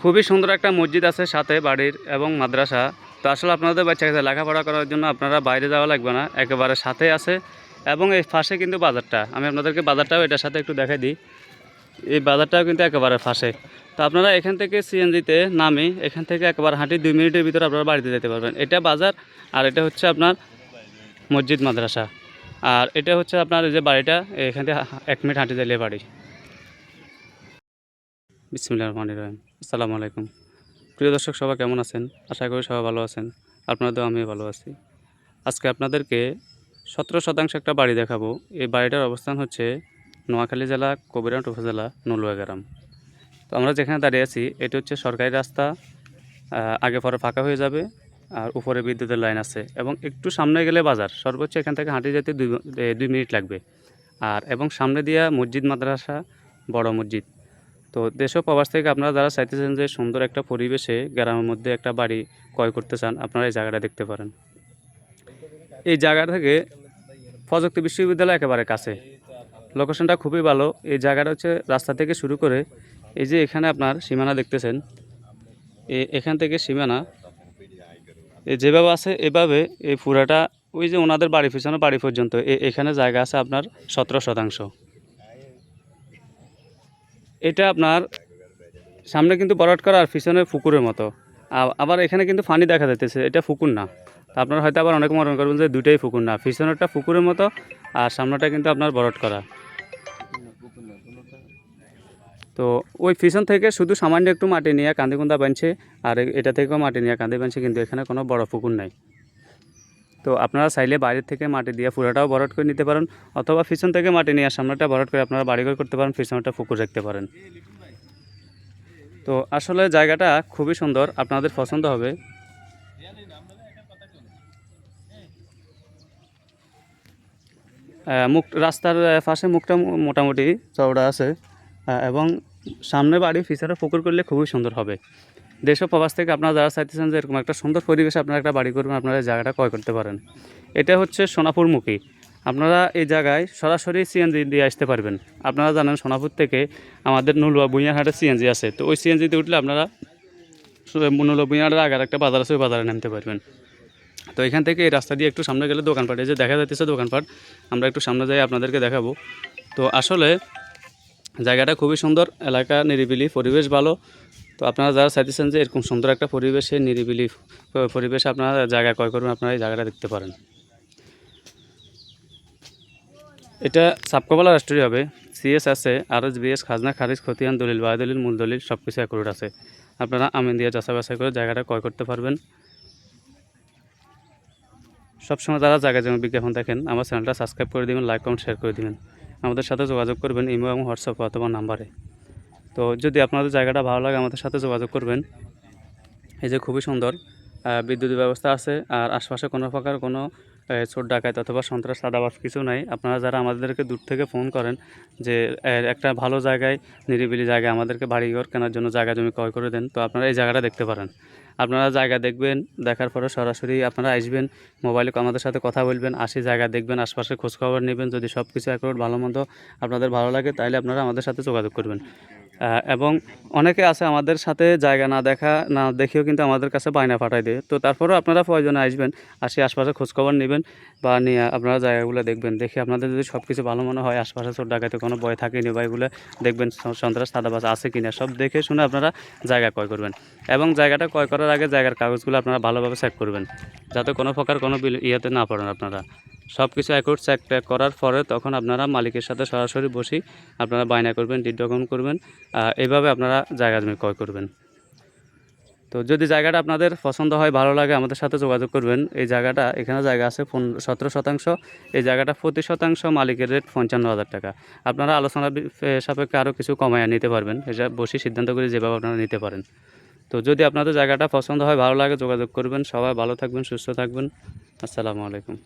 খুবই সুন্দর একটা মসজিদ আছে সাথে বাড়ির এবং মাদ্রাসা। তো আসলে আপনাদের বাচ্চা কাছে লেখাপড়া করার জন্য আপনারা বাইরে যাওয়া লাগবে না, একেবারে সাথে আছে। এবং এই ফাঁসে কিন্তু বাজারটা, আমি আপনাদেরকে বাজারটাও এটার সাথে একটু দেখাই দিই। এই বাজারটাও কিন্তু একেবারে ফাঁসে তো আপনারা এখান থেকে সিএনজিতে নামে, এখান থেকে একেবারে হাঁটি, দুই মিনিটের ভিতরে আপনারা বাড়িতে যেতে পারবেন। এটা বাজার, আর এটা হচ্ছে আপনার মসজিদ মাদ্রাসা। আর এটা হচ্ছে আপনার যে বাড়িটা, এখান থেকে এক মিনিট হাঁটি দিলে বাড়ি। বিসমিল্লাহ রহমান রহিম। আসসালামু আলাইকুম। প্রিয় দর্শক, সবাই কেমন আছেন? আশা করি সবাই ভালো আছেন। আপনাদের আমিও ভালো আছি। আজকে আপনাদেরকে সতেরো শতাংশ একটা বাড়ি দেখাবো। এই বাড়িটার অবস্থান হচ্ছে নোয়াখালী জেলা কবিরাট উপজেলা নলুয়া গ্রাম তো আমরা যেখানে দাঁড়িয়ে আছি, এটা হচ্ছে সরকারি রাস্তা। আগে পরে ফাঁকা হয়ে যাবে, আর উপরে বিদ্যুতের লাইন আছে। এবং একটু সামনে গেলে বাজার। সর্বোচ্চ এখান থেকে হাঁটি যেতে দুই দুই মিনিট লাগবে। আর, এবং সামনে দিয়া মসজিদ, মাদ্রাসা, বড় মসজিদ। তো দেশ ও প্রবাস থেকে আপনারা যারা চাইতেছেন যে সুন্দর একটা পরিবেশে গ্রামের মধ্যে একটা বাড়ি ক্রয় করতে চান, আপনারা এই জায়গাটা দেখতে পারেন। এই জায়গা থেকে প্রযুক্তি বিশ্ববিদ্যালয় একেবারে কাছে। লোকেশনটা খুবই ভালো। এই জায়গাটা হচ্ছে রাস্তা থেকে শুরু করে এই যে এখানে আপনার সীমানা দেখতেছেন এখান থেকে সীমানা। যেভাবে আছে, এভাবে এই পুরাটা ওই যে ওনাদের বাড়ি পিছনে বাড়ি পর্যন্ত এখানে জায়গা আছে আপনার সতেরো শতাংশ। এটা আপনার সামনে কিন্তু বরাট করা আর পিছনে পুকুরের মতো। আবার এখানে কিন্তু ফানি দেখা যাইতেছে, এটা পুকুর না। তা আপনারা হয়তো আবার অনেক মনে করবেন যে দুইটাই পুকুর না, পিছনেরটা পুকুরের মতো আর সামনেটা কিন্তু আপনার বরট করা। তো ওই পিছন থেকে শুধু সামান্য একটু মাটি নিয়ে কান্দিকুন্দা বানছে আর এটা থেকেও মাটি নিয়ে কান্দি বানছে কিন্তু এখানে কোনো বড় পুকুর নাই। তো আপনারা চাইলে বাইরের থেকে মাটি দিয়ে পুরোটাও বরট করে নিতে পারেন অথবা পিছন থেকে মাটি নিয়ে সামনেটা বরট করে আপনারা বাড়িঘর করতে পারেন পিছনেটা পুকুর রাখতে পারেন। তো আসলে জায়গাটা খুবই সুন্দর, আপনাদের পছন্দ হবে। মুখ, রাস্তার পাশে মুখটা মোটামুটি চওড়া আছে এবং সামনে বাড়ি, পিছনে পুকুর করলে খুবই সুন্দর হবে। দেশ প্রবাস থেকে আপনারা যারা চাইতেছেন যে এরকম একটা সুন্দর পরিবেশে আপনারা একটা বাড়ি করবেন, আপনারা জায়গাটা ক্রয় করতে পারেন। এটা হচ্ছে সোনাপুরমুখী। আপনারা এই জায়গায় সরাসরি সিএনজি দিয়ে আসতে পারবেন। আপনারা জানেন সোনাপুর থেকে আমাদের নুলুয়া বুইয়ারহাটে সিএনজি আছে। তো ওই সিএনজিতে উঠলে আপনারা নুলুয়া বুইয়ারহাটের আগার একটা বাজার আছে, ওই বাজারে নামতে পারবেন। তো এখান থেকে এই রাস্তা দিয়ে একটু সামনে গেলে দোকানপাট, এই যে দেখা যাচ্ছে দোকানপাট, আমরা একটু সামনে যাই আপনাদেরকে দেখাবো। তো আসলে জায়গাটা খুবই সুন্দর, এলাকা নিরিবিলি, পরিবেশ ভালো। তো আপনারা যারা চাইতেছেন যে এরকম সুন্দর একটা পরিবেশে, নিরিবিলি পরিবেশে আপনারা জায়গা ক্রয় করবেন, আপনারা এই জায়গাটা দেখতে পারেন। এটা সাবকবালা রাষ্ট্রীয় হবে। সিএস আছে আর এস বিএস খাজনা, খারিজ, খতিয়ান, দলিল, বায়ু দলিল, মূল দলিল সব কিছু অ্যাকুরেট আছে। আপনারা আমিন দিয়ে যাচাই বাছাই করে জায়গাটা ক্রয় করতে পারবেন। সবসময় যারা জায়গা যেমন বিজ্ঞাপন দেখেন, আমার চ্যানেলটা সাবস্ক্রাইব করে দিবেন লাইক কমেন্ট শেয়ার করে দিবেন। আমাদের সাথে যোগাযোগ করবেন ইমো এবং হোয়াটসঅ্যাপ অথবা নাম্বারে। তো যদি আপনাদের জায়গাটা ভালো লাগে, আমাদের সাথে যোগাযোগ করবেন। এই যে খুবই সুন্দর বিদ্যুৎ ব্যবস্থা আছে, আর আশপাশে কোনো প্রকার কোনো ছোট ডাকাত অথবা সন্ত্রাস সাদাবাস কিছু নাই। আপনারা যারা আমাদেরকে দূর থেকে ফোন করেন যে একটা ভালো জায়গায়, নিরিবিলি জায়গায় আমাদেরকে বাড়িঘর কেনার জন্য জায়গা জমি ক্রয় করে দেন, তো আপনারা এই জায়গাটা দেখতে পারেন। আপনারা জায়গা দেখবেন, দেখার পরে সরাসরি আপনারা আসবেন মোবাইলে আমাদের সাথে কথা বলবেন, আসি জায়গা দেখবেন, আশপাশে খোঁজখবর নেবেন, যদি সব কিছু একরোট ভালো মন্দ আপনাদের ভালো লাগে, তাহলে আপনারা আমাদের সাথে যোগাযোগ করবেন। এবং অনেকে আছে আমাদের সাথে জায়গা না দেখা, না দেখেও কিন্তু আমাদের কাছে বায়না পাঠাই দেয়। তো তারপরেও আপনারা প্রয়োজনে আসবেন, আসি আশপাশে খোঁজখবর নেবেন বা নিয়ে আপনারা জায়গাগুলো দেখবেন। দেখে আপনাদের যদি সব কিছু ভালো মনে হয়, আশপাশে চোর ডাকাতে কোনো ভয় থাকেনি বা এগুলো দেখবেন, সন্ত্রাস সাদাবাস আছে কিনা, সব দেখে শুনে আপনারা জায়গা ক্রয় করবেন। এবং জায়গাটা ক্রয় করার আগে জায়গার কাগজগুলো আপনারা ভালোভাবে চেক করবেন। যাতে কোনো প্রকার কোনো বিল ইয়েতে না পড়েন আপনারা। সব কিছু অ্যাকাউন্ট চেক টেক করার পরে তখন আপনারা মালিকের সাথে সরাসরি বসি আপনারা বায়না করবেন ডিড ডকুমেন্ট করবেন এইভাবে আপনারা জায়গা জমি ক্রয় করবেন। তো যদি জায়গাটা আপনাদের পছন্দ হয়, ভালো লাগে, আমাদের সাথে যোগাযোগ করবেন। এই জায়গাটা, এখানে জায়গা আছে সতেরো শতাংশ। এই জায়গাটা প্রতি শতাংশ মালিকের রেট পঞ্চান্ন হাজার টাকা। আপনারা আলোচনা সাপেক্ষে আরও কিছু কমায় নিতে পারবেন। এটা বসে সিদ্ধান্ত করে যেভাবে আপনারা নিতে পারেন। তো যদি আপনাদের জায়গাটা পছন্দ হয়, ভালো লাগে, যোগাযোগ করবেন। সবাই ভালো থাকবেন, সুস্থ থাকবেন। আসসালামু আলাইকুম।